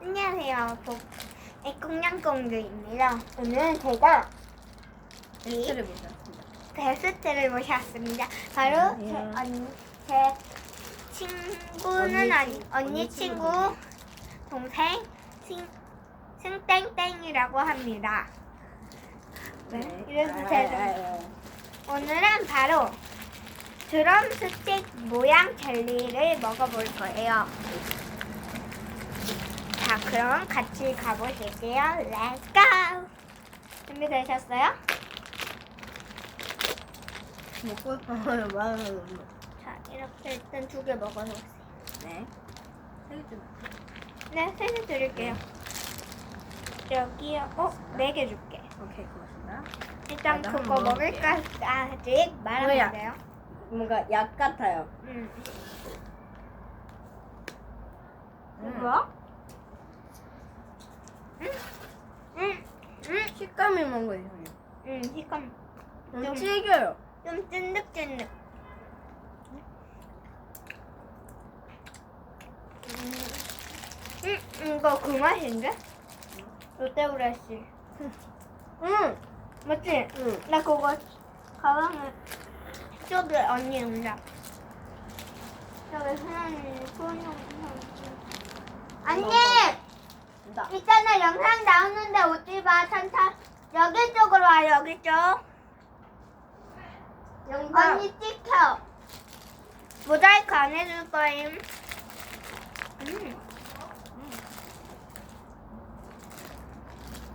안녕하세요. 복 공냥공주입니다. 오늘 제가 이 테스트를 보셨습니다. 게스트를 모셨습니다. 바로 제 안녕하세요. 언니, 제 친구는 언니 아니 친- 언니 언니 친구 친구분이요. 동생 신 승땡땡이라고 합니다. 네, 이래도 아, 되죠? 아, 아, 오늘은 바로 드럼 스틱 모양 젤리를 먹어볼 거예요. 자, 그럼 같이 가보실게요. Let's go! 준비되셨어요? 아. 먹고 싶어요. 많아요. 자, 이렇게 일단 두 개 먹어보세요. 네. 세개 좀 네, 세 개 드릴게요. 여기요. 어, 네 개 줄게. 오케이, 고맙습니다. 일단 나도 그거 한번 먹을까 아직 말하면 뭐야? 돼요. 뭔가 약 같아요. 음. 음. 뭐야? 음, 음, 음, 식감이 뭔가 이상해요. 음, 식감 좀 좀- 질겨요. 좀 찐득찐득. 음, 음, 이거 그 맛인데? 롯데브레시. 응. 맞지? 응. 나 그거 가방에 저기 언니 온다. 저기 사장님 소영 언니. 나. 있잖아 영상 나오는데 오지 마 천천 여기 쪽으로 와 여기 쪽. 영상. 언니 찍혀. 모자이크 안 해줄 거임. 음.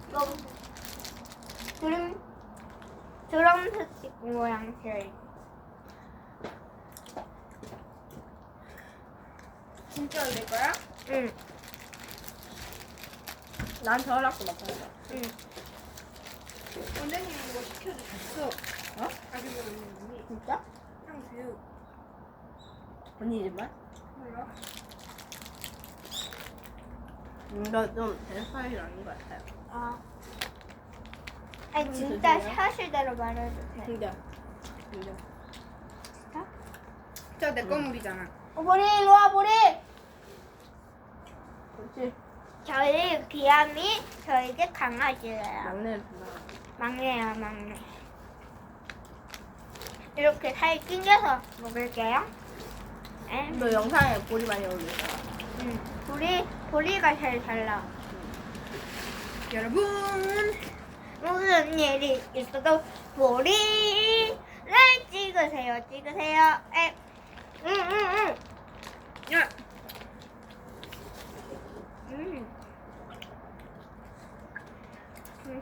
이거 드럼 드럼 스틱 모양 젤. 진짜 올릴 거야? 응, 난 저렇게 먹어요. 응. 원장님 이거 시켜주셨어. 어? 가지고 있는 분이. 진짜? 새우. 언니 집만? 몰라. 이거 좀제 스타일이 아닌 것 같아요. 아. 아니 음, 진짜 드세요. 사실대로 말해도 돼. 진짜. 진짜. 저내 거물이잖아. 어, 보리 일로 와 보리. 그렇지. 저희 귀함이 저희 집 강아지예요. 좋아. 막내야 막내. 이렇게 살 낑겨서 먹을게요. 에? 너 영상에 볼이 많이 올리잖아. 응. 보리 보리가 제일 잘 나와. 여러분. 무슨 일이 있어도 보리를 찍으세요. 찍으세요. 에. 응응응. 야. 음.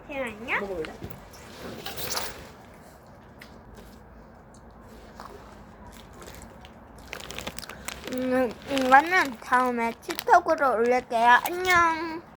잠시만요. 먹어볼래? 음, 이거는 다음에 틱톡으로 올릴게요. 안녕.